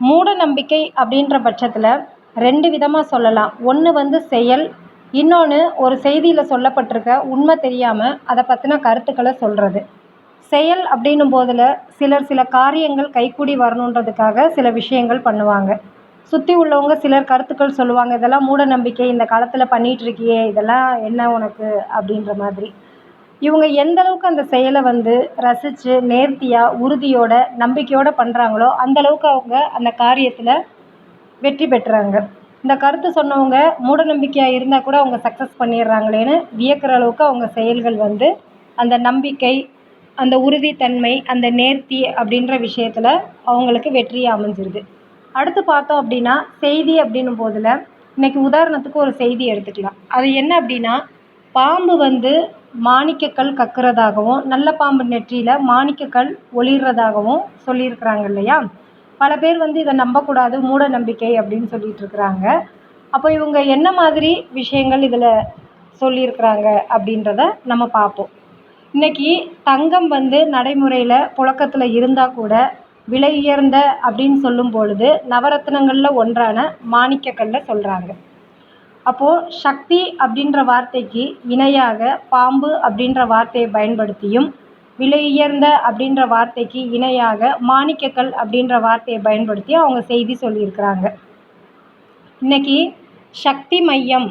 மூட நம்பிக்கை அப்படின்ற பட்சத்தில் ரெண்டு விதமாக சொல்லலாம். ஒன்று வந்து செயல் இன்னொன்று ஒரு செய்தியில் சொல்லப்பட்டிருக்க உண்மை தெரியாமல் அதை பற்றின கருத்துக்களை சொல்கிறது செயல் அப்படின்னும் போதில் சிலர் சில காரியங்கள் கைக்கூடி வரணுன்றதுக்காக சில விஷயங்கள் பண்ணுவாங்க. சுற்றி உள்ளவங்க சிலர் கருத்துக்கள் சொல்லுவாங்க இதெல்லாம் மூட நம்பிக்கை இந்த காலத்தில் பண்ணிகிட்டு இருக்கியே இதெல்லாம் என்ன உனக்கு? அப்படின்ற மாதிரி. இவங்க எந்த அளவுக்கு அந்த செயலை வந்து ரசித்து நேர்த்தியாக உறுதியோட நம்பிக்கையோடு பண்ணுறாங்களோ அந்த அளவுக்கு அவங்க அந்த காரியத்தில் வெற்றி பெற்றுறாங்க இந்த கருத்து சொன்னவங்க மூட நம்பிக்கையாக இருந்தால் கூட அவங்க சக்ஸஸ் பண்ணிடுறாங்களேன்னு வியக்கிற அளவுக்கு அவங்க செயல்கள் வந்து அந்த நம்பிக்கை அந்த உறுதித்தன்மை அந்த நேர்த்தி அப்படின்ற விஷயத்தில் அவங்களுக்கு வெற்றியாக அமைஞ்சிருது. அடுத்து பார்த்தோம் அப்படின்னா செய்தி அப்படின்னும் போதில் இன்றைக்கி உதாரணத்துக்கு ஒரு செய்தி எடுத்துக்கலாம். அது என்ன அப்படின்னா பாம்பு வந்து மாணிக்கக்கல் கக்கிறதாகவும் நல்ல பாம்பு நெற்றியில் மாணிக்கக்கல் ஒளிர்றதாகவும் சொல்லியிருக்கிறாங்க இல்லையா? பல பேர் வந்து இதை நம்பக்கூடாது மூட நம்பிக்கை அப்படின்னு சொல்லிட்டு இருக்கிறாங்க அப்போ இவங்க என்ன மாதிரி விஷயங்கள் இதில் சொல்லியிருக்கிறாங்க அப்படின்றத நம்ம பார்ப்போம். இன்றைக்கி தங்கம் வந்து நடைமுறையில் புழக்கத்தில் இருந்தால் கூட விலை உயர்ந்த அப்படின்னு சொல்லும் பொழுது நவரத்தினங்களில் ஒன்றான மாணிக்கக்கல்லை சொல்கிறாங்க அப்போது சக்தி அப்படின்ற வார்த்தைக்கு இணையாக பாம்பு அப்படின்ற வார்த்தையை பயன்படுத்தியும் விலை உயர்ந்த அப்படின்ற வார்த்தைக்கு இணையாக மாணிக்கக்கல் அப்படின்ற வார்த்தையை பயன்படுத்தி அவங்க செய்தி சொல்லியிருக்கிறாங்க. இன்றைக்கி சக்தி மையம்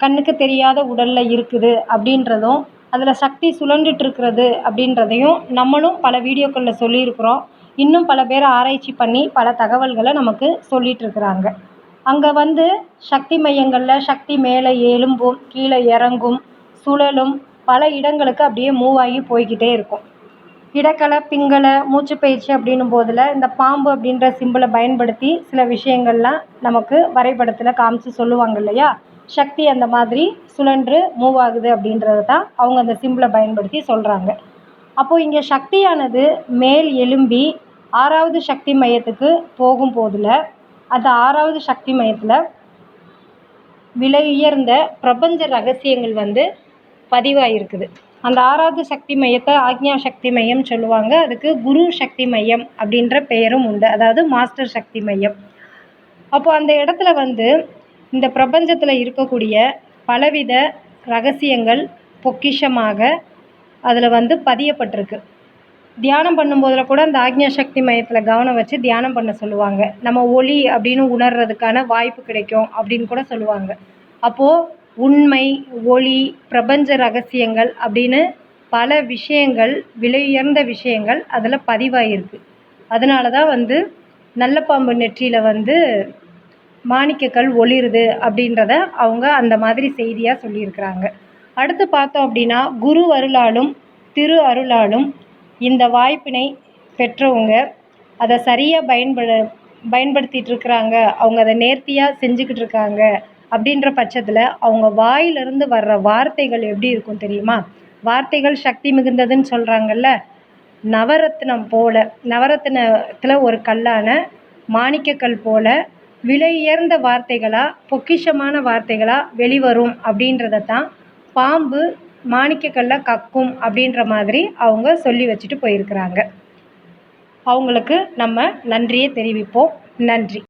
கண்ணுக்கு தெரியாத உடலில் இருக்குது அப்படின்றதும் அதில் சக்தி சுழன்றுட்டு இருக்கிறது அப்படின்றதையும் நம்மளும் பல வீடியோக்களில் சொல்லியிருக்கிறோம். இன்னும் பல பேர் ஆராய்ச்சி பண்ணி பல தகவல்களை நமக்கு சொல்லிகிட்ருக்குறாங்க அங்கே வந்து சக்தி மையங்களில் சக்தி மேலே எழும்பும் கீழே இறங்கும் சுழலும் பல இடங்களுக்கு அப்படியே மூவ் ஆகி போய்க்கிட்டே இருக்கும். இடக்கலை பிங்கலை மூச்சுப்பயிற்சி அப்படின்னும் போதில் இந்த பாம்பு அப்படின்ற சிம்பிளை பயன்படுத்தி சில விஷயங்கள்லாம் நமக்கு வரைபடத்தில் காமிச்சு சொல்லுவாங்க இல்லையா? சக்தி அந்த மாதிரி சுழன்று மூவ் ஆகுது அப்படின்றது தான் அவங்க அந்த சிம்பிளை பயன்படுத்தி சொல்கிறாங்க அப்போது இங்கே சக்தியானது மேல் எலும்பி ஆறாவது சக்தி மையத்துக்கு போகும் போதில் அந்த ஆறாவது சக்தி மையத்தில் விலை உயர்ந்த பிரபஞ்ச ரகசியங்கள் வந்து பதிவாயிருக்குது. அந்த ஆறாவது சக்தி மையத்தை ஆக்ஞா சக்தி மையம் சொல்லுவாங்க. அதுக்கு குரு சக்தி மையம் அப்படின்ற பெயரும் உண்டு. அதாவது மாஸ்டர் சக்தி மையம். அப்போது அந்த இடத்துல வந்து இந்த பிரபஞ்சத்தில் இருக்கக்கூடிய பலவித ரகசியங்கள் பொக்கிஷமாக அதில் வந்து பதியப்பட்டிருக்கு. தியானம் பண்ணும்போதில் கூட அந்த ஆக்ஞா சக்தி மையத்தில் கவனம் வச்சு தியானம் பண்ண சொல்லுவாங்க. நம்ம ஒளி அப்படின்னு உணர்றதுக்கான வாய்ப்பு கிடைக்கும் அப்படின்னு கூட சொல்லுவாங்க. அப்போது உண்மை ஒளி பிரபஞ்ச ரகசியங்கள் அப்படின்னு பல விஷயங்கள் விலையுயர்ந்த விஷயங்கள் அதில் பதிவாகிருக்கு அதனால தான் வந்து நல்ல பாம்பு நெற்றியில் வந்து மாணிக்கக்கல் ஒளிருது அப்படின்றத அவங்க அந்த மாதிரி செய்தியாக சொல்லியிருக்கிறாங்க. அடுத்து பார்த்தோம் அப்படின்னா குரு அருளாலும் திரு அருளாலும் இந்த வாய்ப்பினை பெற்றவங்க அதை சரியாக பயன்பட பயன்படுத்திகிட்டு இருக்கிறாங்க அவங்க அதை நேர்த்தியாக செஞ்சுக்கிட்டு இருக்காங்க அப்படின்ற பட்சத்தில் அவங்க வாயிலிருந்து வர்ற வார்த்தைகள் எப்படி இருக்கும் தெரியுமா? வார்த்தைகள் சக்தி மிகுந்ததுன்னு சொல்கிறாங்கல்ல நவரத்னம் போல நவரத்னத்தில் ஒரு கல்லான மாணிக்கக்கல் போல விலை உயர்ந்த வார்த்தைகளாக பொக்கிஷமான வார்த்தைகளாக வெளிவரும் அப்படின்றத தான் பாம்பு மாணிக்கக்கல்ல கக்கும் அப்படின்ற மாதிரி அவங்க சொல்லி வச்சுட்டு போயிருக்கிறாங்க. அவங்களுக்கு நம்ம நன்றியை தெரிவிப்போம். நன்றி.